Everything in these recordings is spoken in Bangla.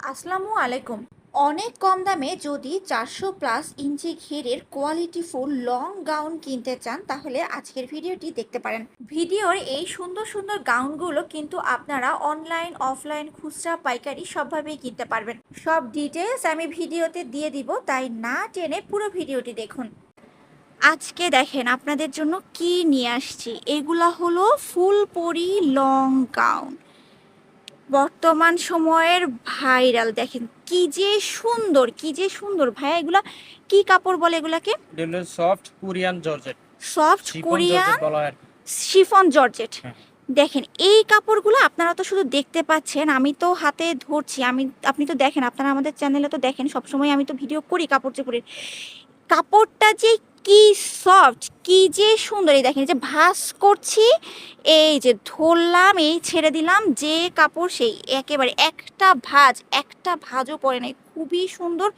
আসসালামু আলাইকুম। অনেক কম দামে যদি চারশো প্লাস ইঞ্চি ঘেরের কোয়ালিটি ফুল লং গাউন কিনতে চান, তাহলে আজকের ভিডিওটি দেখতে পারেন। ভিডিওর এই সুন্দর সুন্দর গাউনগুলো কিন্তু আপনারা অনলাইন, অফলাইন, খুচরা, পাইকারি সবভাবেই কিনতে পারবেন। সব ডিটেলস আমি ভিডিওতে দিয়ে দিব, তাই না টেনে পুরো ভিডিওটি দেখুন। আজকে দেখেন আপনাদের জন্য কি নিয়ে আসছি। এগুলা হলো ফুলপরি লং গাউন। বর্তমান সময়ের ভাইরাল দেখেন কি যে সুন্দর কি যে সুন্দর। ভাইয়া এগুলা কি কাপড় বলে এগুলাকে? Soft Korean georgette soft Korean. Chiffon georgette. দেখেন এই কাপড়গুলো আপনারা তো শুধু দেখতে পাচ্ছেন আমি তো হাতে ধরছি আমি আপনি তো দেখেন আপনারা আমাদের চ্যানেলে তো দেখেন সবসময় আমি তো ভিডিও করি কাপড় চোপড়ের কাপড়টা যে কি সফট কি যে সুন্দর। এই দেখেন যে ভাস করছি এই যে ধরলাম এই ছেড়ে দিলাম যে কাপড় সেই একেবারে একটা ভাঁজ একটা ভাজও পরে নাই। খুবই সুন্দর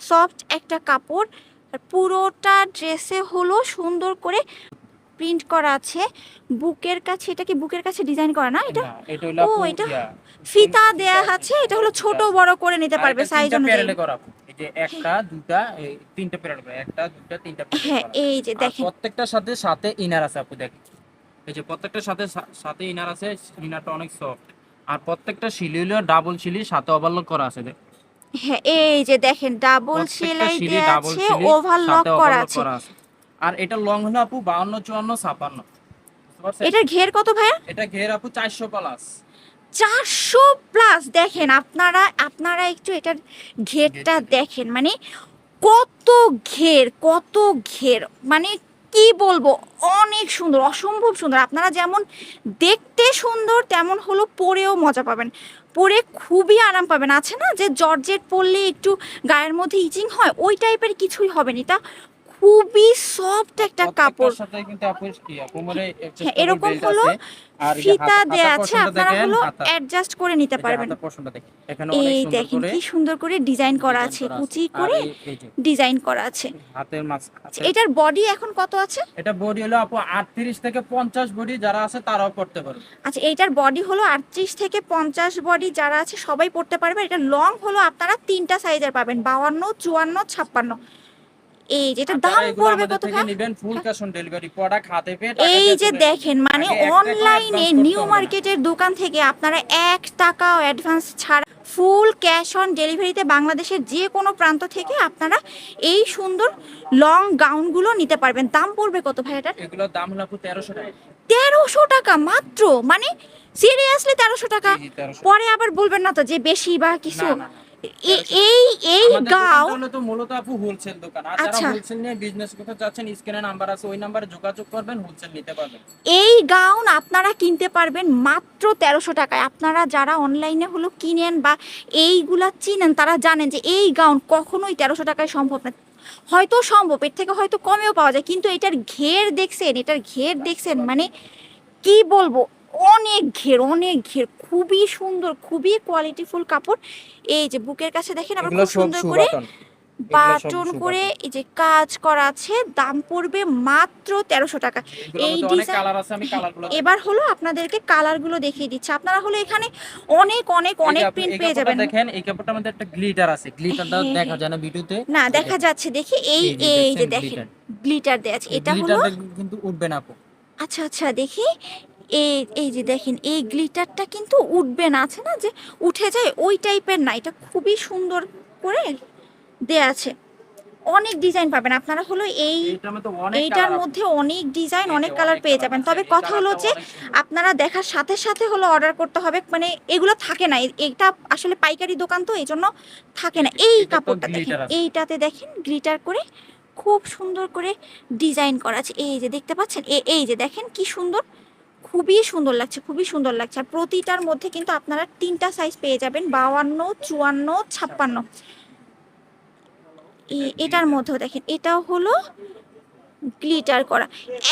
সফট একটা কাপড়। আর পুরোটা ড্রেসে হলো সুন্দর করে প্রিন্ট করা আছে। বুকের কাছে এটা কি বুকের কাছে ডিজাইন করা না এটা? ও, এটা ফিতা দেয়া আছে এটা হলো ছোট বড় করে নিতে পারবে সাইজ অনুযায়ী। এই যে একটা দুটা এই তিনটা প্যানেল একটা দুটা তিনটা হ্যাঁ এই যে আর দেখেন। প্রত্যেকটার সাথে সাথে ইনার আছে আপু দেখেন। এই যে প্রত্যেকটার সাথে সাথে ইনার আছে ইনারটা অনেক সফট আর প্রত্যেকটা শিলি হলো ডাবল শিলি সাথে ওভারলক করা আছে হ্যাঁ এই যে দেখেন ডাবল সেলাই দেয়া আছে ওভারলক করা আছে। আর এটা লং হলো আপু 52 54 56 বুঝতে এটার ঘের কত ভাইয়া? এটা ঘের আপু 400 প্লাস চারশো প্লাস দেখেন আপনারা আপনারা একটু এটার ঘেরটা দেখেন মানে কত ঘের কত ঘের মানে কি বলব অনেক সুন্দর অসম্ভব সুন্দর। আপনারা যেমন দেখতে সুন্দর তেমন হলো পরেও মজা পাবেন। পরে খুবই আরাম পাবেন। আছে না যে জর্জেট পরলে একটু গায়ের মধ্যে ইচিং হয় ওই টাইপের কিছুই হবে না। এটা খুবই সফট একটা কাপড়। সাথে কিন্তু আপু কি কোমরে হ্যাঁ, এরকম হলো ফিতা দেয়া আছে আপনারা হলো অ্যাডজাস্ট করে নিতে পারবেন। এখানে এই দেখেন কি সুন্দর করে ডিজাইন করা আছে কুচি করে ডিজাইন করা আছে। হাতের আচ্ছা, এটার বডি এখন কত আছে? এটা বডি হলো আপু 38 থেকে 50 বডি যারা আছে তারাও পড়তে পারবে। আচ্ছা এইটার বডি হলো আটত্রিশ থেকে পঞ্চাশ বডি যারা আছে সবাই পড়তে পারবে। এটা লং হলো আপনারা তিনটা সাইজের পাবেন বাউান্ন চুয়ান্ন ছাপ্পান্ন। এই যেটা দাম পড়বে কত? নিবেন full cash on delivery product হাতে পেয়ে টাকা এই যে দেখেন মানে অনলাইনে নিউ মার্কেটের দোকান থেকে আপনারা এক টাকাও অ্যাডভান্স ছাড়া ফুল ক্যাশ অন ডেলিভারিতে বাংলাদেশের যে কোনো প্রান্ত থেকে আপনারা এই সুন্দর লং গাউনগুলো নিতে পারবেন। দাম পড়বে কত ভাই এটা এগুলোর দাম হলো আপু 1300 টাকা। তেরোশো টাকা মাত্র? মানে সিরিয়াসলি তেরোশো টাকা? জি, জি, 1300 পরে আবার বলবেন না তো যে বেশি বা কিছু। এই এই গাউন তো মূলত আপু হোলসেল দোকান। আর যারা আচ্ছা। হোলসেল নিয়ে বিজনেস করতে চাচ্ছেন স্ক্রিনে নাম্বার আছে ওই নাম্বারে যোগাযোগ করবেন হোলসেল নিতে পারবেন। এই গাউন আপনারা কিনতে পারবেন মাত্র তেরোশো টাকায়। আপনারা যারা অনলাইনে হলো কিনেন বা এইগুলা চিনেন তারা জানেন যে এই গাউন কখনোই তেরোশো টাকায় সম্ভব না। হয়তো সম্ভব এর থেকে হয়তো কমেও পাওয়া যায় কিন্তু এটার ঘের দেখছেন এটার ঘের দেখছেন মানে কি বলব? অনেক ঘের অনেক ঘের। খুবই সুন্দর খুবই কোয়ালিটিফুল কাপড়। এই যে বুকের কাছে দেখেন আবার খুব সুন্দর করে বাটন করে এই যে কাজ করা আছে দাম পড়বে মাত্র তেরোশো টাকা। এই ডিজাইন কালার এবার হলো আপনাদেরকে কালারগুলো দেখিয়ে দিচ্ছি। আপনারা হলো এখানে অনেক অনেক অনেক প্রিন্ট পেয়ে যাবেন। দেখেন এই কাপড়টার মধ্যে একটা গ্লিটার আছে। গ্লিটারটা দেখা। যায় না ভিডিওতে। না দেখা যাচ্ছে দেখি। এই এই যে দেখেন গ্লিটার দেয়া আছে। এটা হলো কিন্তু উঠবে না আচ্ছা আচ্ছা দেখি। এই এই যে দেখেন এই গ্লিটারটা কিন্তু উঠবে না আছে না? যে উঠে যায় ওই টাইপের না এটা খুবই সুন্দর করে দেয়া আছে। অনেক ডিজাইন পাবেন আপনারা হলো এই এইটার মধ্যে অনেক ডিজাইন অনেক কালার পেয়ে যাবেন। তবে কথা হলো যে আপনারা দেখার সাথে সাথে হলো অর্ডার করতে হবে মানে এগুলো থাকে না এটা আসলে পাইকারি দোকান তো এই জন্য থাকে না। এই কাপড়টা দেখেন এইটাতে দেখেন গ্লিটার করে খুব সুন্দর করে ডিজাইন করা আছে। এই যে দেখতে পাচ্ছেন এই যে দেখেন কি সুন্দর খুবই সুন্দর লাগছে, খুবই সুন্দর লাগছে। আর প্রতিটার মধ্যে কিন্তু আপনারা তিনটা সাইজ পেয়ে যাবেন বাউান্ন চুয়ান্ন, ছাপ্পান্ন। এটার মধ্যেও দেখেন, এটাও হলো গ্লিটার করা।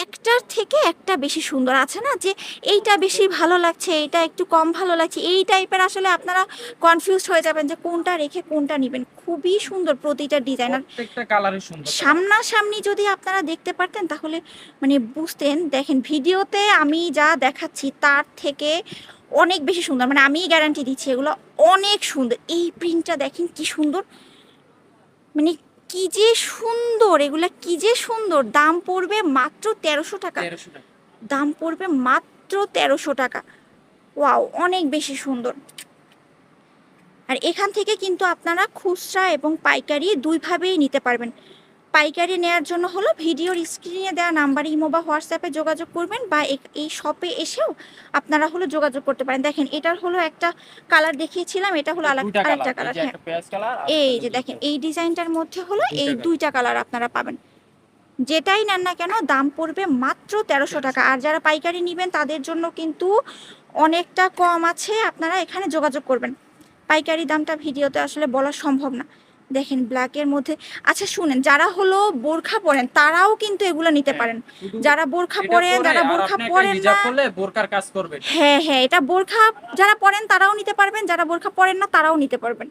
একটার থেকে একটা বেশি সুন্দর আছে না? যে এইটা বেশি ভালো লাগছে এইটা একটু কম ভালো লাগছে এই টাইপের আসলে আপনারা কনফিউজ হয়ে যাবেন যে কোনটা রেখে কোনটা নেবেন। খুবই সুন্দর প্রতিটা ডিজাইনার প্রত্যেকটা কালারই সামনাসামনি যদি আপনারা দেখতে পারতেন তাহলে মানে বুঝতেন দেখেন ভিডিওতে আমি যা দেখাচ্ছি তার থেকে অনেক বেশি সুন্দর। মানে আমি গ্যারান্টি দিচ্ছি এগুলো অনেক সুন্দর। এই প্রিন্টটা দেখেন কি সুন্দর। মানে কি যে সুন্দর এগুলা কি যে সুন্দর। দাম পড়বে মাত্র তেরোশো টাকা। দাম পড়বে মাত্র তেরোশো টাকা। ওয়াও অনেক বেশি সুন্দর। আর এখান থেকে কিন্তু আপনারা খুচরা এবং পাইকারি দুইভাবেই নিতে পারবেন। পাইকারি নেওয়ার জন্য হলো ভিডিওর স্ক্রিনে দেওয়া নাম্বার ইমো বা হোয়াটসঅ্যাপে যোগাযোগ করবেন বা এই শপে এসেও আপনারা হলো যোগাযোগ করতে পারেন। দেখেন এটার হলো একটা কালার দেখিয়েছিলাম এটা হলো আলাদা আরেকটা কালার এই যে হ্যাঁ। একটা পেঁয়াজ কালার এই যে দেখেন এই ডিজাইনটার মধ্যে হলো এই দুইটা কালার আপনারা পাবেন। যেটাই নেন না কেন দাম পড়বে মাত্র তেরোশো। টাকা। আর যারা পাইকারি নেবেন তাদের জন্য কিন্তু অনেকটা কম আছে। আপনারা এখানে যোগাযোগ করবেন। পাইকারি দামটা ভিডিওতে আসলে বলা সম্ভব না। দেখেন ব্ল্যাকের মধ্যে। আচ্ছা শুনেন যারা হলো বোরখা পরেন তারাও কিন্তু এগুলো নিতে হ্যাঁ, পারেন। যারা বোরখা পরেন পরে যারা বোরখা পরেন না কাজ করবে। হ্যাঁ হ্যাঁ এটা বোরখা যারা পরেন তারাও নিতে পারবেন যারা বোরখা পরেন না তারাও নিতে পারবেন।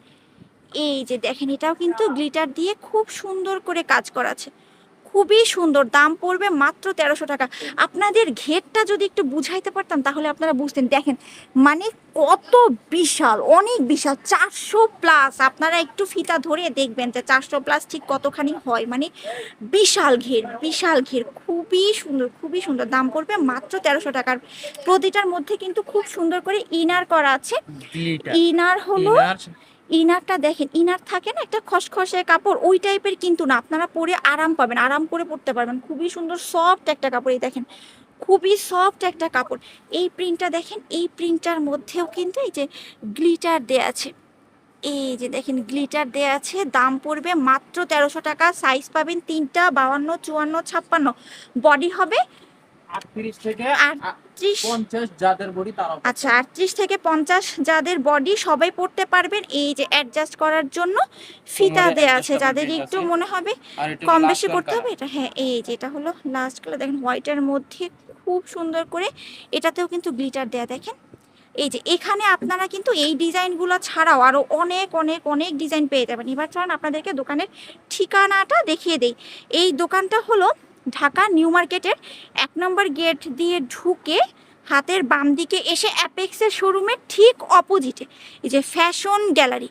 এই যে দেখেন এটাও কিন্তু গ্লিটার দিয়ে খুব সুন্দর করে কাজ করা আছে। খুবই সুন্দর দাম পড়বে মাত্র তেরোশো টাকা। আপনাদের ঘেরটা যদি একটু বুঝাইতে পারতাম তাহলে আপনারা বুঝতেন। দেখেন মানে কত বিশাল অনেক বিশাল চারশো প্লাস আপনারা একটু ফিতা ধরে দেখবেন যে চারশো প্লাস ঠিক কতখানি হয়। মানে বিশাল ঘের বিশাল ঘের খুবই সুন্দর খুবই সুন্দর। দাম পড়বে মাত্র তেরোশো টাকার প্রতিটার মধ্যে কিন্তু খুব সুন্দর করে ইনার করা আছে। ইনার হলো ইনারটা দেখেন, ইনার থাকে না একটা খসখসে কাপড়, ওই টাইপের কিন্তু না। আপনারা পরে আরাম পাবেন, আরাম করে পড়তে পারবেন। খুবই সুন্দর সফট একটা কাপড় এই দেখেন। খুবই সফট একটা কাপড়। এই প্রিন্টটা দেখেন, এই প্রিন্টটার মধ্যেও কিন্তু এই যে গ্লিটার দেয়া আছে। এই যে দেখেন গ্লিটার দেয়া আছে, দাম পড়বে মাত্র তেরোশো টাকা সাইজ পাবেন তিনটা, বাউান্ন, চুয়ান্ন, ছাপ্পান্ন। বডি হবে আটত্রিশ থেকে আটত্রিশ? পঞ্চাশ যাদের বডি তারা আচ্ছা আটত্রিশ থেকে পঞ্চাশ যাদের বডি সবাই পড়তে পারবেন। এই যে অ্যাডজাস্ট করার জন্য ফিতা দেয়া আছে। যাদের একটু মনে হবে কম বেশি করতে হবে এটা। হ্যাঁ এই যে এটা হলো লাস্ট কালার দেখেন হোয়াইটের মধ্যে খুব সুন্দর করে এটাতেও কিন্তু গ্লিটার দেয়া। দেখেন এই যে এখানে আপনারা কিন্তু এই ডিজাইনগুলো ছাড়াও আরও অনেক অনেক অনেক ডিজাইন পেয়ে যাবেন। এবার চলুন আপনাদেরকে দোকানের ঠিকানাটা দেখিয়ে দেই। এই দোকানটা হলো ঢাকা নিউ মার্কেটের এক নম্বর গেট দিয়ে ঢুকে হাতের বাম দিকে এসে অ্যাপেক্সের শোরুমের ঠিক অপোজিটে, এই যে ফ্যাশন গ্যালারি,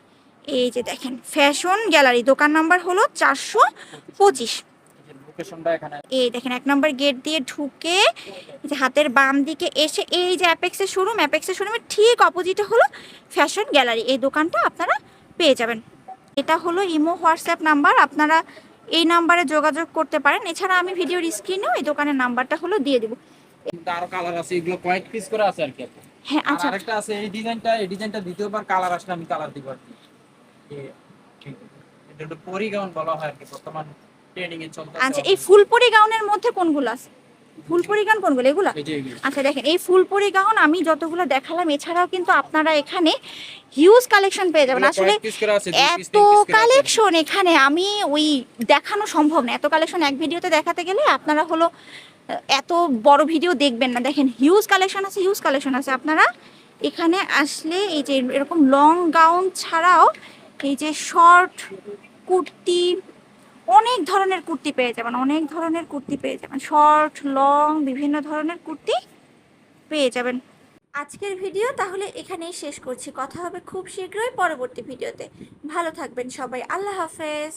এই যে দেখেন ফ্যাশন গ্যালারি, দোকান নাম্বার হলো চারশো পঁচিশ। এই দেখেন এক নম্বর গেট দিয়ে ঢুকে যে হাতের বাম দিকে এসে এই যে অ্যাপেক্সের শোরুম, অ্যাপেক্সের শোরুমের ঠিক অপোজিটে হলো ফ্যাশন গ্যালারি, এই দোকানটা আপনারা পেয়ে যাবেন। এটা হলো ইমো, হোয়াটসঅ্যাপ নাম্বার, আপনারা এই নাম্বারে যোগাযোগ করতে পারেন। এছাড়া আমি ভিডিওর স্ক্রিনেও এই দোকানের নাম্বারটা হলো দিয়ে দেবো। তার কালার আছে এগুলো কয়েক পিস করে আছে আর কি হ্যাঁ আচ্ছা। আরেকটা আছে এই ডিজাইনটা এই ডিজাইনটা দ্বিতীয়বার কালার আসলে আমি কালার দিব আর কি। এটা পরিগাউন বলা হয় আর কি বর্তমান ট্রেনিং এ আচ্ছা এই ফুল গাউনের মধ্যে কোনগুলো আছে? ফুলপরি গাউন কোনগুলো? এগুলো। আচ্ছা দেখেন এই ফুলপরি গাউন আমি যতগুলো দেখালাম এছাড়াও কিন্তু আপনারা এখানে হিউজ কালেকশন পেয়ে যাবেন। আসলে এত। কালেকশন এখানে আমি ওই দেখানো সম্ভব না। এত কালেকশন এক ভিডিওতে দেখাতে গেলে আপনারা হলো এত বড় ভিডিও দেখবেন না। দেখেন হিউজ কালেকশন আছে হিউজ কালেকশন আছে। আপনারা এখানে আসলে এই যে এরকম লং গাউন ছাড়াও এই যে শর্ট কুর্তি অনেক ধরনের কুর্তি পেয়ে যাবেন, অনেক ধরনের কুর্তি পেয়ে যাবেন। শর্ট, লং, বিভিন্ন ধরনের কুর্তি পেয়ে যাবেন। আজকের ভিডিও তাহলে এখানেই শেষ করছি। কথা হবে খুব শীঘ্রই পরবর্তী ভিডিওতে। ভালো থাকবেন সবাই। আল্লাহ হাফেজ।